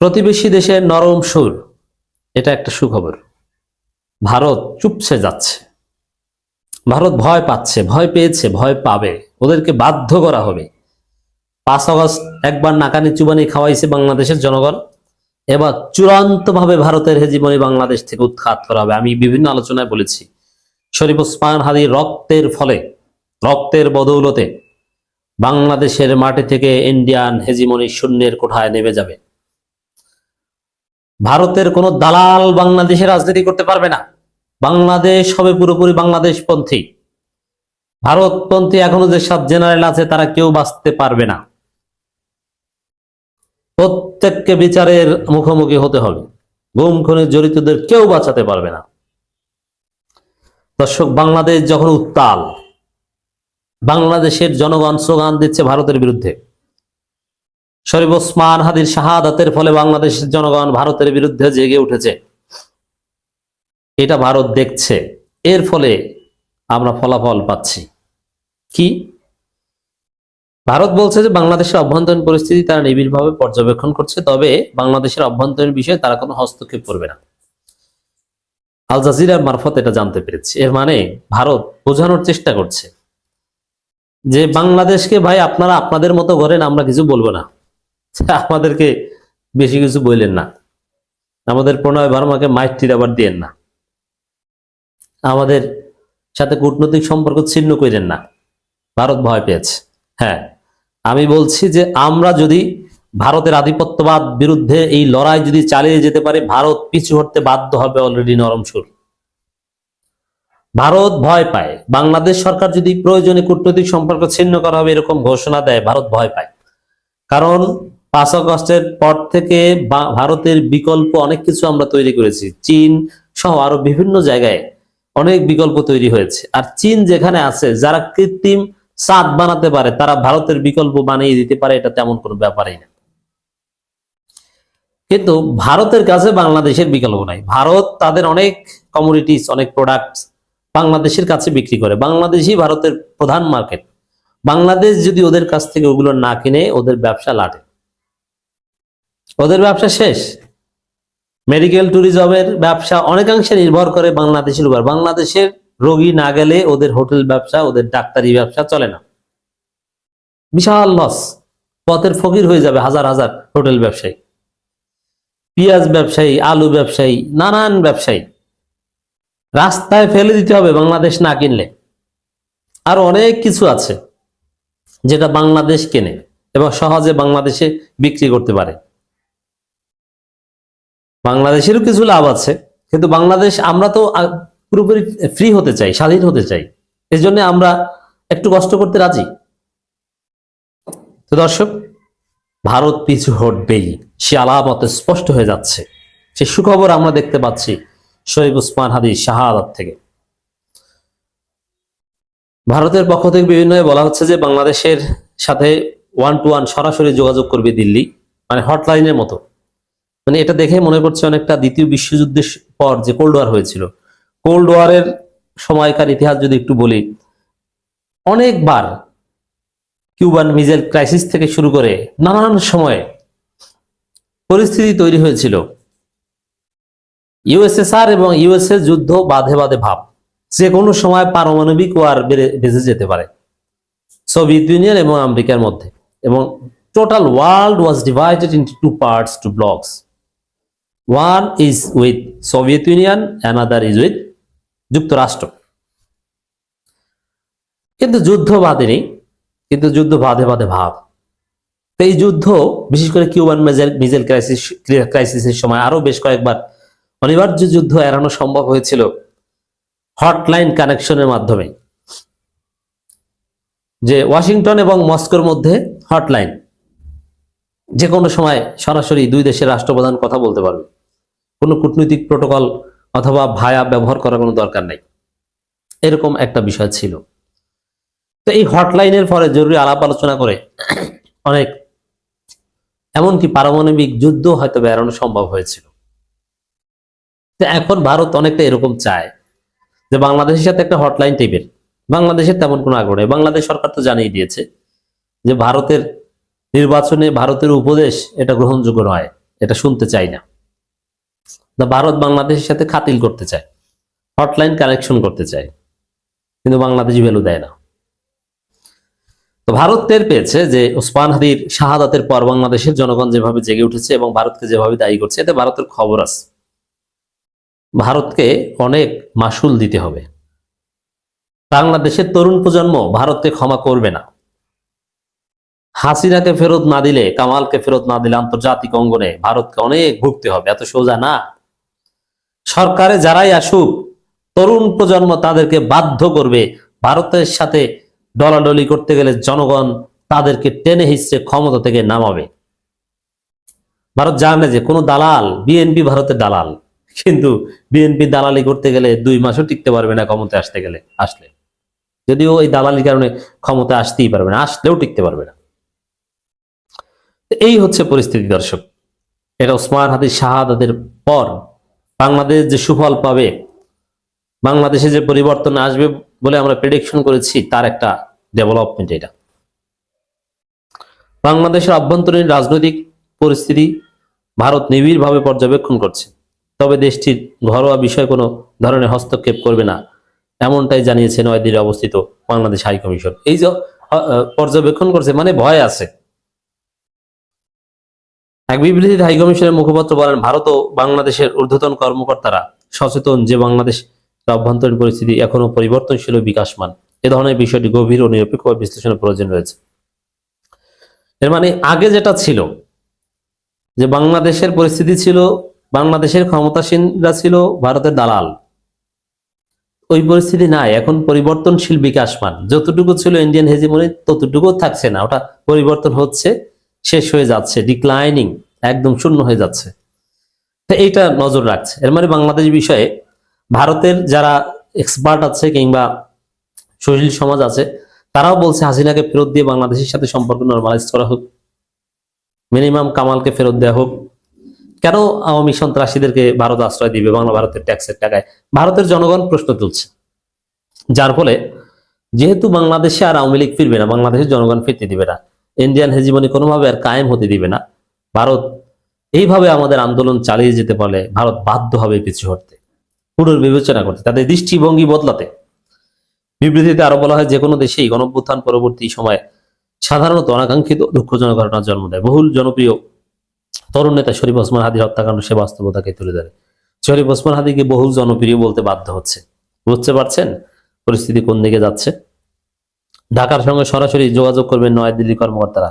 প্রতিবেশী দেশের নরম সুর, এটা একটা সুখবর। ভারত চুপসে যাচ্ছে। ভারত ভয় পাচ্ছে, ভয় পেয়েছে, ভয় পাবে। ওদেরকে বাধ্য করা হবে। পাঁচ আগস্ট একবার নাকানি চুবানি খাওয়াইছে বাংলাদেশের জনগণ। এবার চূড়ান্তভাবে ভারতের হেজিমনি বাংলাদেশ থেকে উৎখাত করা হবে। আমি বিভিন্ন আলোচনায় বলেছি, শরীফ ওসমান হাদির রক্তের ফলে, রক্তের বদৌলতে বাংলাদেশের মাটি থেকে ইন্ডিয়ান হেজিমনি শূন্যের কোঠায় নেমে যাবে। ভারতের কোনো দালাল বাংলাদেশে রাজনীতি করতে পারবে না। বাংলাদেশ হবে পুরোপুরি বাংলাদেশ পন্থী ভারতপন্থী এখনও যে সব জেনারেল আছে, তারা কেউ বাঁচতে পারবে না। প্রত্যেককে বিচারের মুখোমুখি হতে হবে। গুম খুনে জড়িতদের কেউ বাঁচাতে পারবে না। দর্শক, বাংলাদেশ যখন উত্তাল, বাংলাদেশের জনগণ স্লোগান দিচ্ছে ভারতের বিরুদ্ধে। শরীফ ওসমান হাদির শাহাদাতের ফলে বাংলাদেশের জনগণ ভারতের বিরুদ্ধে জেগে উঠেছে। এটা ভারত দেখছে। এর ফলে আমরা ফলাফল পাচ্ছি। কি? ভারত বলছে যে বাংলাদেশের অভ্যন্তরীণ পরিস্থিতি তারা নিবিড়ভাবে পর্যবেক্ষণ করছে, তবে বাংলাদেশের অভ্যন্তরীণ বিষয়ে তারা কোনো হস্তক্ষেপ করবে না। আল জাজিরার মারফত এটা জানতে পেরেছি। এর মানে ভারত বোঝানোর চেষ্টা করছে যে বাংলাদেশকে ভাই আপনারা আপনাদের মতো করেন আমরা কিছু বলব না। আমাদেরকে বেশি কিছু বললেন না। আমাদের প্রণয় ভার্মাকে মাইটির আবার দিয়েন না। আমাদের সাথে কূটনৈতিক সম্পর্ক ছিন্ন করেন না। ভারত ভয় পেয়েছে। হ্যাঁ আমি বলছি যে আমরা যদি ভারতের আধিপত্যবাদ বিরুদ্ধে এই লড়াই যদি চালিয়ে যেতে পারে, ভারত পিছু হটতে বাধ্য হবে অলরেডি নরম সুর। ভারত ভয় পায়। বাংলাদেশ সরকার যদি প্রয়োজনে কূটনৈতিক সম্পর্ক ছিন্ন করা হবে এরকম ঘোষণা দেয়, ভারত ভয় পায়। কারণ পাঁচ আগস্টের পর থেকে ভারতের বিকল্প অনেক কিছু আমরা তৈরি করেছি। চীন সহ আরও বিভিন্ন জায়গায় অনেক বিকল্প তৈরি হয়েছে। আর চীন যেখানে আছে, যারা কৃত্রিম চাঁদ বানাতে পারে, তারা ভারতের বিকল্প বানিয়ে দিতে পারে, এটা তেমন কোনো ব্যাপারই না। কিন্তু ভারতের কাছে বাংলাদেশের বিকল্প নাই। ভারত তাদের অনেক কমোডিটিস অনেক প্রোডাক্টস বাংলাদেশের কাছে বিক্রি করে। বাংলাদেশই ভারতের প্রধান মার্কেট বাংলাদেশ যদি ওদের কাছ থেকে ওগুলো না কিনে, ওদের ব্যবসা লাটে। ওদের ব্যবসা শেষ। মেডিকেল ট্যুরিজমের ব্যবসা অনেকাংশে নির্ভর করে বাংলাদেশের উপর বাংলাদেশের রোগী না গেলে ওদের হোটেল ব্যবসা, ওদের ডাক্তারি ব্যবসা চলে না। বিশাল লস পথের ফকির হয়ে যাবে হাজার হাজার হোটেল ব্যবসায়ী। পেঁয়াজ ব্যবসায়ী, আলু ব্যবসায়ী, নানান ব্যবসায়ী। রাস্তায় ফেলে দিতে হবে বাংলাদেশ না কিনলে। আর অনেক কিছু আছে যেটা বাংলাদেশ কেনে এবং সহজে বাংলাদেশে বিক্রি করতে পারে। বাংলাদেশেরও কিছু লাভ আছে, কিন্তু বাংলাদেশ আমরা তো পুরোপুরি ফ্রি হতে চাই, স্বাধীন হতে চাই। এই জন্য আমরা একটু কষ্ট করতে রাজি। তো দর্শক, ভারত পিছু হটবেই, সে আলামতে স্পষ্ট হয়ে যাচ্ছে। সে সুখবর আমরা দেখতে পাচ্ছি শরীফ উসমান হাদি শাহাদাত থেকে। ভারতের পক্ষ থেকে বিভিন্ন বলা হচ্ছে যে বাংলাদেশের সাথে ওয়ান টু ওয়ান সরাসরি যোগাযোগ করবে দিল্লি মানে হটলাইনের মতো। মানে এটা দেখে মনে করছে অনেকটা দ্বিতীয় বিশ্বযুদ্ধের পর যে কোল্ড ওয়ার হয়েছিল। কোল্ড ওয়ারের সময়কার ইতিহাস যদি একটু বলি, অনেকবার কিউবান মিজেল ক্রাইসিস থেকে শুরু করে নানান সময়ে পরিস্থিতি তৈরি হয়েছিল। ইউএসএসআর এবং ইউএসএ যুদ্ধ বাধে বাধে ভাব, যে কোনো সময় পারমাণবিক ওয়ার বেঁচে যেতে পারে। সোভিয়েত ইউনিয়ন এবং আমেরিকার মধ্যে। এবং total world was divided into two parts two blocks one is with Soviet Union another is with যুক্তরাষ্ট্র। কিন্তু যুদ্ধ বাদে নেই কিন্তু যুদ্ধ বাঁধে বাঁধে ভাব। তো এই যুদ্ধ, বিশেষ করে কিউবান মিজাইল ক্রাইসিস ক্রাইসিসের সময় আরও বেশ কয়েকবার অনিবার্য যুদ্ধ এড়ানো সম্ভব হয়েছিল হটলাইন কানেকশনের মাধ্যমে। যে ওয়াশিংটন এবং মস্কোর মধ্যে হটলাইন যে কোনো সময় সরাসরি দুই দেশের রাষ্ট্রপ্রধান কথা বলতে পারবে। কোনো কূটনৈতিক প্রোটোকল অথবা ভায়া ব্যবহার করার কোনো দরকার নাই। এরকম একটা বিষয় ছিল। তো এই হটলাইনের পরে জরুরি আলাপ আলোচনা করে অনেক এমনকি পারমাণবিক যুদ্ধ হয়তো এড়ানো সম্ভব হয়েছিল। তো এখন ভারত অনেকটা এরকম চায় যে বাংলাদেশের সাথে একটা হটলাইন টেপের বাংলাদেশের তেমন কোনো আগ্রহ নেই। বাংলাদেশ সরকার তো জানিয়ে দিয়েছে যে ভারতের নির্বাচনে ভারতের উপদেশ এটা গ্রহণযোগ্য নয়, এটা শুনতে চাই না। ভারত বাংলাদেশের সাথে খাতিল করতে চায়, হটলাইন কানেকশন করতে চায়, কিন্তু বাংলাদেশ ভ্যালু দেয় না। তো ভারত টের পেয়েছে যে ওসমান হাদির শাহাদাতের পর বাংলাদেশের জনগণ যেভাবে জেগে উঠেছে এবং ভারতকে যেভাবে দায়ী করছে এতে ভারতের খবর আছে। ভারতকে অনেক মাসুল দিতে হবে। বাংলাদেশের তরুণ প্রজন্ম ভারতকে ক্ষমা করবে না। হাসিনাকে ফেরত না দিলে, কামালকে ফেরত না দিলে আন্তর্জাতিক অঙ্গনে ভারতকে অনেক ভুগতে হবে। এত সোজা না। সরকারে যারাই আসুক, তরুণ প্রজন্ম তাদেরকে বাধ্য করবে। ভারতের সাথে ডলাডলি করতে গেলে জনগণ তাদেরকে টেনে হিসড়ে ক্ষমতা থেকে নামাবে। ভারত জানে যে কোনো দালাল, বিএনপি ভারতের দালাল। কিন্তু বিএনপি দালালি করতে গেলে দুই মাসও টিকতে পারবে না ক্ষমতায় আসতে গেলে, আসলে। যদিও ওই দালালির কারণে ক্ষমতা আসতেই পারবে না, আসলেও টিকতে পারবে না। এই হচ্ছে পরিস্থিতি, দর্শক। এটা ওসমান হাদির শাহাদাতের পর বাংলাদেশ যে সুফল পাবে, বাংলাদেশে যে পরিবর্তন আসবে বলে আমরা প্রেডিকশন করেছি, তার একটা ডেভেলপমেন্ট এটা। বাংলাদেশের অভ্যন্তরীণ রাজনৈতিক পরিস্থিতি ভারত নিবিড়ভাবে পর্যবেক্ষণ করছে। তবে দেশটির ঘরোয়া বিষয়ে কোনো ধরনের হস্তক্ষেপ করবে না, এমনটাই জানিয়েছে নয়াদিল্লি অবস্থিত বাংলাদেশ হাই কমিশন এই যে পর্যবেক্ষণ করছে মানে ভয় আছে। এক বিবৃতিতে হাই কমিশনের মুখপাত্র বলেন, ভারত ও বাংলাদেশের ঊর্ধ্বতন কর্মকর্তারা সচেতন যে বাংলাদেশ অভ্যন্তরীণ পরিস্থিতি এখনও পরিবর্তনশীল ও বিকাশমান। এ ধরনের বিষয়টি গভীর ও নিরপেক্ষ বিশ্লেষণের প্রয়োজন রয়েছে। এর মানে আগে যেটা ছিল, যে বাংলাদেশের পরিস্থিতি ছিল, বাংলাদেশের ক্ষমতাসীনরা ছিল ভারতের দালাল। ওই পরিস্থিতি নাই, এখন পরিবর্তনশীল, বিকাশমান। যতটুকু ছিল ইন্ডিয়ান হেজিমনি ততটুকু থাকছে না। ওটা পরিবর্তন হচ্ছে শেষ হয়ে যাচ্ছে ডিক্লাইনিং একদম শূন্য হয়ে যাচ্ছে। এইটা নজর রাখছে। এর মানে বাংলাদেশ বিষয়ে ভারতের যারা এক্সপার্ট আছে কিংবা সুশীল সমাজ আছে, তারাও বলছে হাসিনাকে ফেরত দিয়ে বাংলাদেশের সাথে সম্পর্ক নর্মালাইজ করা হোক মিনিমাম কামালকে ফেরত দেওয়া হোক। কেন আওয়ামী সন্ত্রাসীদেরকে ভারত আশ্রয় দিবে বাংলা ভারতের ট্যাক্সের টাকায়? ভারতের জনগণ প্রশ্ন তুলছে। যার ফলে যেহেতু বাংলাদেশে আর আওয়ামী লীগ ফিরবে না, বাংলাদেশের জনগণ ফিরতে দিবে না। ইন্ডিয়ান হেজিমনি কোনোভাবে আর কায়েম হতে দিবে না। ভারত এইভাবে আমাদের আন্দোলন চালিয়ে যেতে পারলে ভারত বাধ্য হবে পিছু হটতে। পুনর্বিবেচনা করতে। তাদের দৃষ্টিভঙ্গি বদলাতে। বিবৃতিতে আরও বলা হয় যে কোনো দেশেই গণভ্যুত্থান পরবর্তী সময়ে সাধারণত অনাকাঙ্ক্ষিত দুঃখজনক ঘটনার জন্ম দেয়। বহুল জনপ্রিয় তরুণ নেতা শরীফ ওসমান হাদির হত্যাকাণ্ড সে বাস্তবতাকে তুলে ধরে। শরীফ ওসমান হাদিকে বহুল জনপ্রিয় বলতে বাধ্য হচ্ছে। বুঝতে পারছেন পরিস্থিতি কোন দিকে যাচ্ছে? ঢাকার সঙ্গে সরাসরি যোগাযোগ করবেন নয়াদিল্লি কর্মকর্তারা।